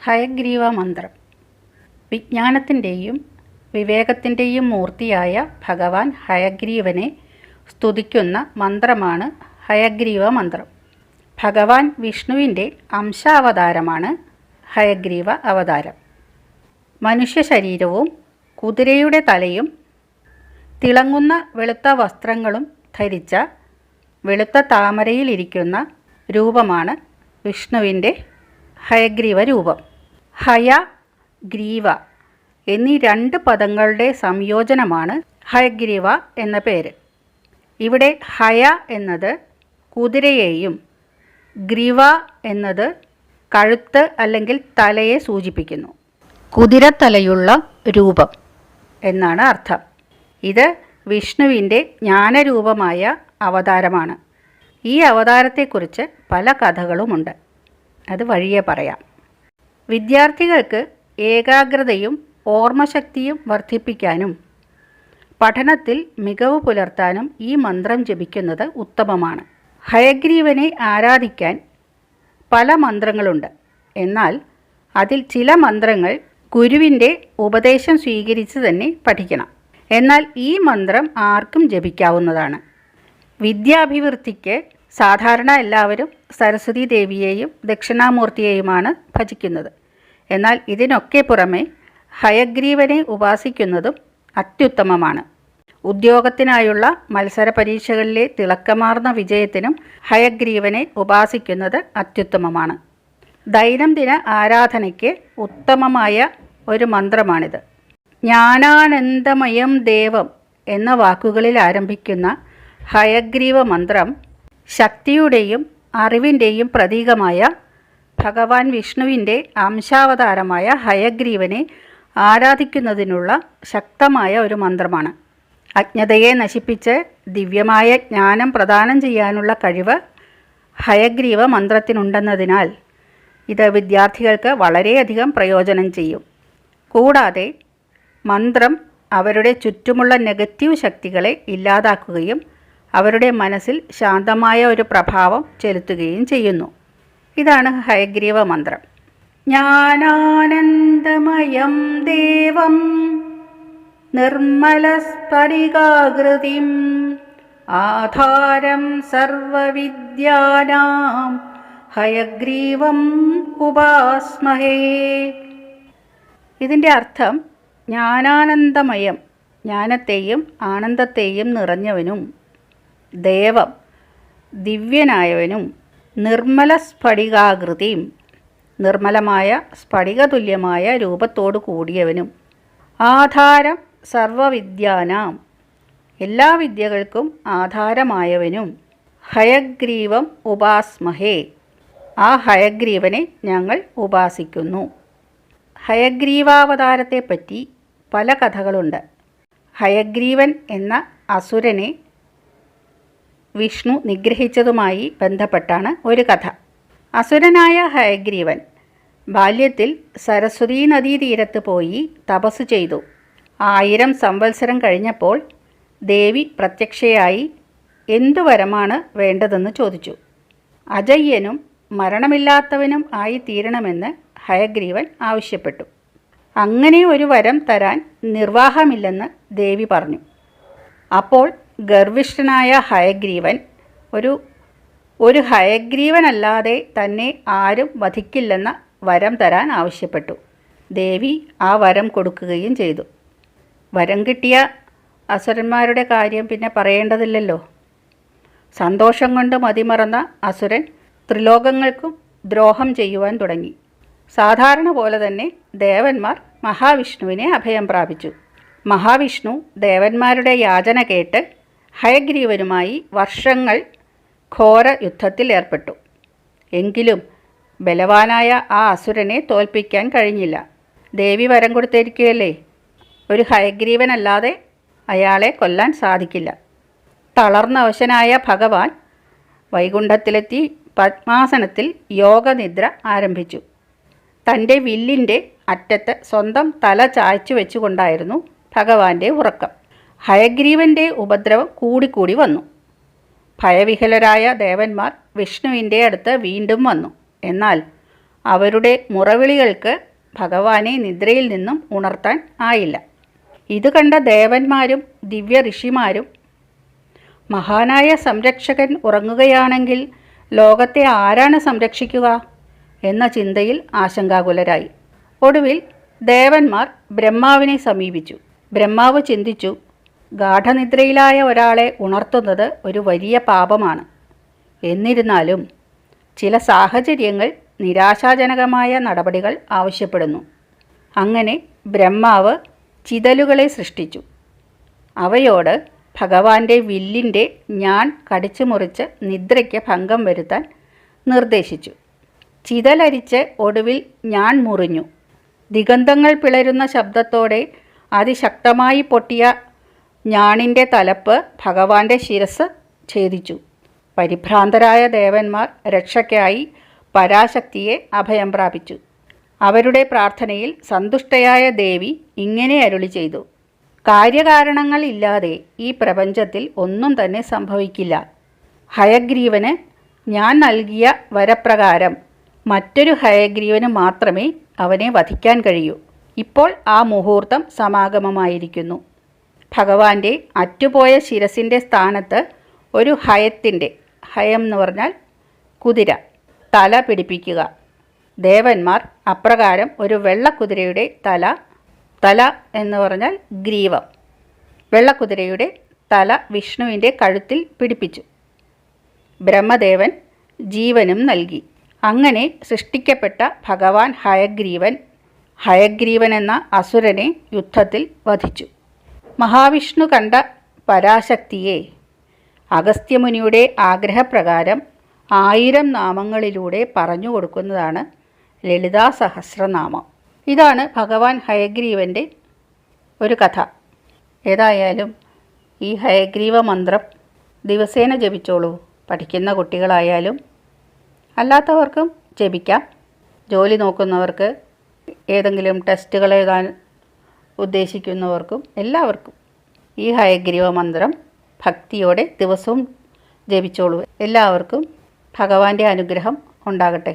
ഹയഗ്രീവ മന്ത്രം വിജ്ഞാനത്തിന്റെയും വിവേകത്തിന്റെയും മൂർത്തിയായ ഭഗവാൻ ഹയഗ്രീവനെ സ്തുതിക്കുന്ന മന്ത്രമാണ് ഹയഗ്രീവ മന്ത്രം ഭഗവാൻ വിഷ്ണുവിന്റെ അംശാവതാരമാണ് ഹയഗ്രീവ അവതാരം. മനുഷ്യ ശരീരവും കുതിരയുടെ തലയും തിളങ്ങുന്ന വെളുത്ത വസ്ത്രങ്ങളും ധരിച്ച വെളുത്ത താമരയിലിരിക്കുന്ന രൂപമാണ് വിഷ്ണുവിന്റെ ഹയഗ്രീവ രൂപം. ഹയ ഗ്രീവ എന്നീ രണ്ട് പദങ്ങളുടെ സംയോജനമാണ് ഹയഗ്രീവ എന്ന പേര്. ഇവിടെ ഹയ എന്നത് കുതിരയെയും ഗ്രീവ എന്നത് കഴുത്ത് അല്ലെങ്കിൽ തലയെ സൂചിപ്പിക്കുന്നു. കുതിരത്തലയുള്ള രൂപം എന്നാണ് അർത്ഥം. ഇത് വിഷ്ണുവിന്റെ ജ്ഞാനരൂപമായ അവതാരമാണ്. ഈ അവതാരത്തെക്കുറിച്ച് പല കഥകളുമുണ്ട്. അത് വഴിയെ പറയാം. വിദ്യാർത്ഥികൾക്ക് ഏകാഗ്രതയും ഓർമ്മശക്തിയും വർദ്ധിപ്പിക്കാനും പഠനത്തിൽ മികവ് പുലർത്താനും ഈ മന്ത്രം ജപിക്കുന്നത് ഉത്തമമാണ്. ഹയഗ്രീവനെ ആരാധിക്കാൻ പല മന്ത്രങ്ങളുണ്ട്. എന്നാൽ അതിൽ ചില മന്ത്രങ്ങൾ ഗുരുവിന്റെ ഉപദേശം സ്വീകരിച്ച് തന്നെ പഠിക്കണം. എന്നാൽ ഈ മന്ത്രം ആർക്കും ജപിക്കാവുന്നതാണ്. വിദ്യാഭിവൃദ്ധിക്ക് സാധാരണ എല്ലാവരും സരസ്വതി ദേവിയെയും ദക്ഷിണാമൂർത്തിയെയുമാണ് ഭജിക്കുന്നത്. എന്നാൽ ഇതിനൊക്കെ പുറമെ ഹയഗ്രീവനെ ഉപാസിക്കുന്നതും അത്യുത്തമമാണ്. ഉദ്യോഗത്തിനായുള്ള മത്സര പരീക്ഷകളിലെ തിളക്കമാർന്ന വിജയത്തിനും ഹയഗ്രീവനെ ഉപാസിക്കുന്നത് അത്യുത്തമമാണ്. ദൈനംദിന ആരാധനയ്ക്ക് ഉത്തമമായ ഒരു മന്ത്രമാണിത്. ജ്ഞാനാനന്ദമയം ദേവം എന്ന വാക്കുകളിൽ ആരംഭിക്കുന്ന ഹയഗ്രീവ മന്ത്രം ശക്തിയുടെയും അറിവിന്റെയും പ്രതീകമായ ഭഗവാൻ വിഷ്ണുവിന്റെ അംശാവതാരമായ ഹയഗ്രീവനെ ആരാധിക്കുന്നതിനുള്ള ശക്തമായ ഒരു മന്ത്രമാണ്. അജ്ഞതയെ നശിപ്പിച്ച് ദിവ്യമായ ജ്ഞാനം പ്രദാനം ചെയ്യാനുള്ള കഴിവ് ഹയഗ്രീവ മന്ത്രത്തിനുണ്ടെന്നതിനാൽ ഇത് വിദ്യാർത്ഥികൾക്ക് വളരെയധികം പ്രയോജനം ചെയ്യും. കൂടാതെ മന്ത്രം അവരുടെ ചുറ്റുമുള്ള നെഗറ്റീവ് ശക്തികളെ ഇല്ലാതാക്കുകയും അവരുടെ മനസ്സിൽ ശാന്തമായ ഒരു പ്രഭാവം ചെലുത്തുകയും ചെയ്യുന്നു. ഇതാണ് ഹയഗ്രീവ മന്ത്രം. ജ്ഞാനാനന്ദമയം ദേവം നിർമ്മലസ്ഫടികാകൃതിം ആധാരം സർവവിദ്യാനാം ഹയഗ്രീവം ഉപാസ്മഹേ. ഇതിന്റെ അർത്ഥം ജ്ഞാനാനന്ദമയം ജ്ഞാനത്തെയും ആനന്ദത്തെയും നിറഞ്ഞവനും. ദേവം ദിവ്യനായവനും നിർമ്മല സ്ഫടികാകൃതിയും നിർമ്മലമായ സ്ഫടികതുല്യമായ രൂപത്തോടു കൂടിയവനും. ആധാരം സർവവിദ്യാനാം. എല്ലാ വിദ്യകൾക്കും ആധാരമായവനും. ഹയഗ്രീവം ഉപാസ്മഹേ. ആ ഹയഗ്രീവനെ ഞങ്ങൾ ഉപാസിക്കുന്നു. ഹയഗ്രീവാവതാരത്തെപ്പറ്റി പല കഥകളുണ്ട്. ഹയഗ്രീവൻ എന്ന അസുരനെ വിഷ്ണു നിഗ്രഹിച്ചതുമായി ബന്ധപ്പെട്ടാണ് ഒരു കഥ. അസുരനായ ഹയഗ്രീവൻ ബാല്യത്തിൽ സരസ്വതീ നദീതീരത്ത് പോയി തപസ് ചെയ്തു. ആയിരം സംവത്സരം കഴിഞ്ഞപ്പോൾ ദേവി പ്രത്യക്ഷയായി എന്തു വരമാണ് വേണ്ടതെന്ന് ചോദിച്ചു. അജയ്യനും മരണമില്ലാത്തവനും ആയി തീരണമെന്ന് ഹയഗ്രീവൻ ആവശ്യപ്പെട്ടു. അങ്ങനെ ഒരു വരം തരാൻ നിർവാഹമില്ലെന്ന് ദേവി പറഞ്ഞു. അപ്പോൾ ഗർവിഷ്ഠനായ ഹയഗ്രീവൻ ഒരു ഒരു ഹയഗ്രീവനല്ലാതെ തന്നെ ആരും വധിക്കില്ലെന്ന വരം തരാൻ ആവശ്യപ്പെട്ടു. ദേവി ആ വരം കൊടുക്കുകയും ചെയ്തു. വരം കിട്ടിയ അസുരന്മാരുടെ കാര്യം പിന്നെ പറയേണ്ടതില്ലല്ലോ. സന്തോഷം കൊണ്ട് മതിമറന്ന അസുരൻ ത്രിലോകങ്ങൾക്കും ദ്രോഹം ചെയ്യുവാൻ തുടങ്ങി. സാധാരണ പോലെ തന്നെ ദേവന്മാർ മഹാവിഷ്ണുവിനെ അഭയം പ്രാപിച്ചു. മഹാവിഷ്ണു ദേവന്മാരുടെ യാചന കേട്ട് ഹയഗ്രീവനുമായി വർഷങ്ങൾ ഘോര യുദ്ധത്തിൽ ഏർപ്പെട്ടു. എങ്കിലും ബലവാനായ ആ അസുരനെ തോൽപ്പിക്കാൻ കഴിഞ്ഞില്ല. ദേവി വരം കൊടുത്തിരിക്കുകയല്ലേ? ഒരു ഹയഗ്രീവനല്ലാതെ അയാളെ കൊല്ലാൻ സാധിക്കില്ല. തളർന്നവശനായ ഭഗവാൻ വൈകുണ്ഠത്തിലെത്തി പത്മാസനത്തിൽ യോഗനിദ്ര ആരംഭിച്ചു. തന്റെ വില്ലിന്റെ അറ്റത്ത് സ്വന്തം തല ചായ്ച്ചു വെച്ചുകൊണ്ടായിരുന്നു ഭഗവാന്റെ ഉറക്കം. ഹയഗ്രീവന്റെ ഉപദ്രവം കൂടിക്കൂടി വന്നു. ഭയവിഹലരായ ദേവന്മാർ വിഷ്ണുവിന്റെ അടുത്ത് വീണ്ടും വന്നു. എന്നാൽ അവരുടെ മുറവിളികൾക്ക് ഭഗവാനെ നിദ്രയിൽ നിന്നും ഉണർത്താൻ ആയില്ല. ഇത് കണ്ട ദേവന്മാരും ദിവ്യ ഋഷിമാരും മഹാനായ സംരക്ഷകൻ ഉറങ്ങുകയാണെങ്കിൽ ലോകത്തെ ആരാണ് സംരക്ഷിക്കുക എന്ന ചിന്തയിൽ ആശങ്കാകുലരായി. ഒടുവിൽ ദേവന്മാർ ബ്രഹ്മാവിനെ സമീപിച്ചു. ബ്രഹ്മാവ് ചിന്തിച്ചു ഗാഠനിദ്രയിലായ ഒരാളെ ഉണർത്തുന്നത് ഒരു വലിയ പാപമാണ്. എന്നിരുന്നാലും ചില സാഹചര്യങ്ങൾ നിരാശാജനകമായ നടപടികൾ ആവശ്യപ്പെടുന്നു. അങ്ങനെ ബ്രഹ്മാവ് ചിതലുകളെ സൃഷ്ടിച്ചു. അവയോട് ഭഗവാന്റെ വില്ലിന്റെ ഞാൻ കടിച്ചു മുറിച്ച് നിദ്രയ്ക്ക് ഭംഗം വരുത്താൻ നിർദ്ദേശിച്ചു. ചിതലരിച്ച് ഒടുവിൽ ഞാൻ മുറിഞ്ഞു. ദിഗന്ധങ്ങൾ പിളരുന്ന ശബ്ദത്തോടെ അതിശക്തമായി പൊട്ടിയ ഞാണിന്റെ തലപ്പ് ഭഗവാന്റെ ശിരസ് ഛേദിച്ചു. പരിഭ്രാന്തരായ ദേവന്മാർ രക്ഷയ്ക്കായി പരാശക്തിയെ അഭയം പ്രാപിച്ചു. അവരുടെ പ്രാർത്ഥനയിൽ സന്തുഷ്ടയായ ദേവി ഇങ്ങനെ അരുളി ചെയ്തു. കാര്യകാരണങ്ങൾ ഇല്ലാതെ ഈ പ്രപഞ്ചത്തിൽ ഒന്നും തന്നെ സംഭവിക്കില്ല. ഹയഗ്രീവന് ഞാൻ നൽകിയ വരപ്രകാരം മറ്റൊരു ഹയഗ്രീവന് മാത്രമേ അവനെ വധിക്കാൻ കഴിയൂ. ഇപ്പോൾ ആ മുഹൂർത്തം സമാഗമമായിരിക്കുന്നു. ഭഗവാന്റെ അറ്റുപോയ ശിരസിന്റെ സ്ഥാനത്ത് ഒരു ഹയത്തിന്റെ ഹയം എന്ന് പറഞ്ഞാൽ കുതിര തല പിടിപ്പിക്കുക. ദേവന്മാർ അപ്രകാരം ഒരു വെള്ളക്കുതിരയുടെ തല തല എന്ന് പറഞ്ഞാൽ ഗ്രീവം. വെള്ളക്കുതിരയുടെ തല വിഷ്ണുവിന്റെ കഴുത്തിൽ പിടിപ്പിച്ചു. ബ്രഹ്മദേവൻ ജീവനും നൽകി. അങ്ങനെ സൃഷ്ടിക്കപ്പെട്ട ഭഗവാൻ ഹയഗ്രീവൻ ഹയഗ്രീവൻ എന്ന അസുരനെ യുദ്ധത്തിൽ വധിച്ചു. മഹാവിഷ്ണു കണ്ട പരാശക്തിയെ. അഗസ്ത്യമുനിയുടെ ആഗ്രഹപ്രകാരം ആയിരം നാമങ്ങളിലൂടെ പറഞ്ഞു കൊടുക്കുന്നതാണ് ലളിതാ സഹസ്രനാമം. ഇതാണ് ഭഗവാൻ ഹയഗ്രീവന്റെ ഒരു കഥ. ഏതായാലും ഈ ഹയഗ്രീവ മന്ത്രം ദിവസേന ജപിച്ചോളൂ. പഠിക്കുന്ന കുട്ടികളായാലും അല്ലാത്തവർക്കും ജപിക്കാം. ജോലി നോക്കുന്നവർക്ക് ഏതെങ്കിലും ടെസ്റ്റുകൾ എഴുതാൻ ഉദ്ദേശിക്കുന്നവർക്കും എല്ലാവർക്കും ഈ ഹയഗ്രീവ മന്ത്രം ഭക്തിയോടെ ദിവസവും ജപിച്ചോളൂ. എല്ലാവർക്കും ഭഗവാന്റെ അനുഗ്രഹം ഉണ്ടാകട്ടെ.